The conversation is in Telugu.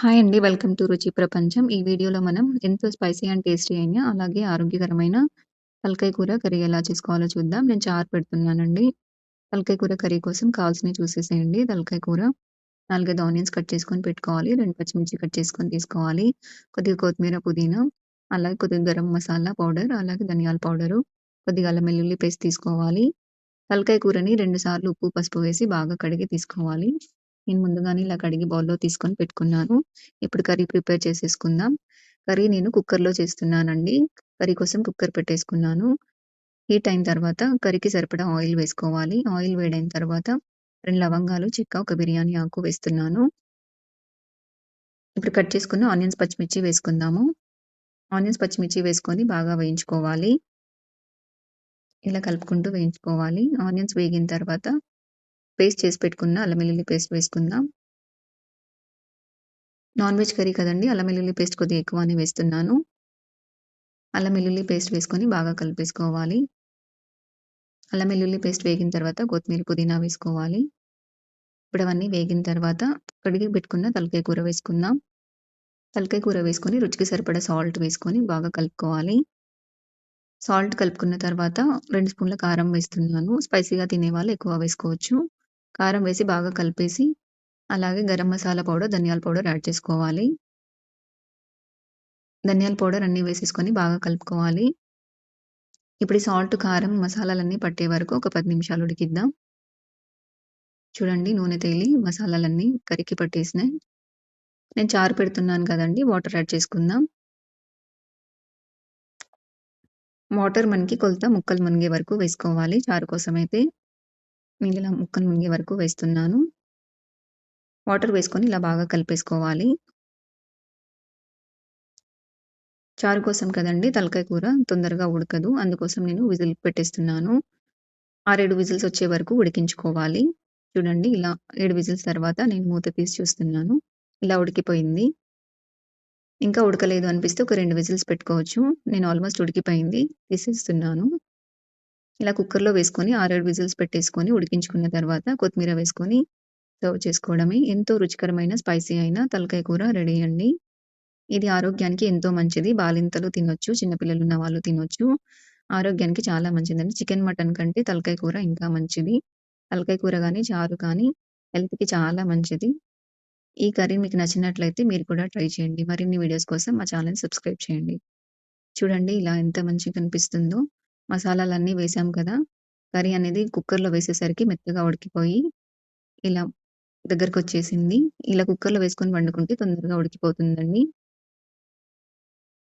హాయ్ అండి. వెల్కమ్ టు రుచి ప్రపంచం. ఈ వీడియోలో మనం ఎంతో స్పైసీ అండ్ టేస్టీ అయిన, అలాగే ఆరోగ్యకరమైన తలకాయ కూర కర్రీ ఎలా చేసుకోవాలో చూద్దాం. నేను చారు పెడుతున్నానండి. తలకాయ కూర కర్రీ కోసం కావాల్సినవి చూసేసేయండి. తలకాయ కూర 4, 5 ఆనియన్స్ కట్ చేసుకొని పెట్టుకోవాలి. రెండు పచ్చిమిర్చి కట్ చేసుకొని తీసుకోవాలి. కొద్దిగా కొత్తిమీర, పుదీనా, అలాగే కొద్దిగా గరం మసాలా పౌడర్, అలాగే ధనియాల పౌడరు, కొద్దిగా అల్లం వెల్లుల్లి పేస్ట్ తీసుకోవాలి. తలకాయ కూరని రెండు సార్లు ఉప్పు, పసుపు వేసి బాగా కడిగి తీసుకోవాలి. నేను ముందుగానే ఇలా కడిగి బౌల్‌లో తీసుకొని పెట్టుకున్నాను. ఇప్పుడు కర్రీ ప్రిపేర్ చేసేసుకుందాం. కర్రీ నేను కుక్కర్‌లో చేస్తున్నానండి. కర్రీ కోసం కుక్కర్ పెట్టేసుకున్నాను. హీట్ అయిన తర్వాత కర్రీకి సరిపడా ఆయిల్ వేసుకోవాలి. ఆయిల్ వేడైన తర్వాత రెండు లవంగాలు, చెక్క, ఒక బిర్యానీ ఆకు వేస్తున్నాను. ఇప్పుడు కట్ చేసుకున్న ఆనియన్స్, పచ్చిమిర్చి వేసుకుందాము. ఆనియన్స్, పచ్చిమిర్చి వేసుకొని బాగా వేయించుకోవాలి. ఇలా కలుపుకుంటూ వేయించుకోవాలి. ఆనియన్స్ వేగిన తర్వాత పేస్ట్ చేసి పెట్టుకున్న అల్లం వెల్లుల్లి పేస్ట్ వేసుకుందాం. నాన్ వెజ్ కర్రీ కదండి అల్లం వెల్లుల్లి పేస్ట్ కొద్దిగా ఎక్కువనే వేస్తున్నాను. అల్లం వెల్లుల్లి పేస్ట్ వేసుకొని బాగా కలిపేసుకోవాలి. అల్లం వెల్లుల్లి పేస్ట్ వేగిన తర్వాత కొత్తిమీర, పుదీనా వేసుకోవాలి. ఇప్పుడు అవన్నీ వేగిన తర్వాత కడిగి పెట్టుకున్న తలకాయ కూర వేసుకుందాం. తలకాయ కూర వేసుకొని రుచికి సరిపడా సాల్ట్ వేసుకొని బాగా కలుపుకోవాలి. సాల్ట్ కలుపుకున్న తర్వాత రెండు స్పూన్ల కారం వేస్తున్నాను. స్పైసీగా తినే వాళ్ళు ఎక్కువ వేసుకోవచ్చు. కారం వేసి బాగా కలిపేసి అలాగే గరం మసాలా పౌడర్, ధనియాల పౌడర్ యాడ్ చేసుకోవాలి. ధనియాల పౌడర్ అన్నీ వేసేసుకొని బాగా కలుపుకోవాలి. ఇప్పుడు సాల్ట్, కారం, మసాలాలన్నీ పట్టే వరకు ఒక పది నిమిషాలు ఉడికిద్దాం. చూడండి నూనె తేలి మసాలాలన్నీ కరికి పట్టేసినాయి. నేను చారు పెడుతున్నాను కదండీ! వాటర్ యాడ్ చేసుకుందాం. వాటర్ మనకి కొలత ముక్కలు మునిగే వరకు వేసుకోవాలి. చారు కోసం అయితే నేను ఇలా మునిగే వరకు వేస్తున్నాను. వాటర్ వేసుకొని ఇలా బాగా కలిపేసుకోవాలి. చారు కోసం కదండి తలకాయ కూర తొందరగా ఉడకదు. అందుకోసం నేను విజిల్ పెట్టేస్తున్నాను. 6, 7 విజిల్స్ వచ్చే వరకు ఉడికించుకోవాలి. చూడండి ఇలా ఏడు విజిల్స్ తర్వాత నేను మూత తీసి చూస్తున్నాను. ఇలా ఉడికిపోయింది. ఇంకా ఉడకలేదు అనిపిస్తే ఒక రెండు విజిల్స్ పెట్టుకోవచ్చు. నేను ఆల్మోస్ట్ ఉడికిపోయింది. తీసేస్తున్నాను. ఇలా కుక్కర్‌లో వేసుకొని 6, 7 విజిల్స్ పెట్టేసుకొని ఉడికించుకున్న తర్వాత కొత్తిమీర వేసుకొని సర్వ్ చేసుకోవడమే. ఎంతో రుచికరమైన స్పైసీ అయిన తలకాయ కూర రెడీ అండి. ఇది ఆరోగ్యానికి ఎంతో మంచిది. బాలింతలు తినొచ్చు. చిన్నపిల్లలు ఉన్న వాళ్ళు తినొచ్చు. ఆరోగ్యానికి చాలా మంచిదండి. చికెన్, మటన్ కంటే తలకాయ కూర ఇంకా మంచిది. తలకాయ కూర కానీ చారు కానీ హెల్త్‌కి చాలా మంచిది. ఈ కర్రీ మీకు నచ్చినట్లయితే మీరు కూడా ట్రై చేయండి. మరిన్ని వీడియోస్ కోసం మా ఛానెల్‌ని సబ్స్క్రైబ్ చేయండి. చూడండి ఇలా ఎంత మంచిగా కనిపిస్తుందో. మసాలాలన్నీ వేసాం కదా! కర్రీ అనేది కుక్కర్‌లో వేసేసరికి మెత్తగా ఉడికిపోయి ఇలా దగ్గరకు వచ్చేసింది ఇలా కుక్కర్‌లో వేసుకొని వండుకుంటే తొందరగా ఉడికిపోతుందండి.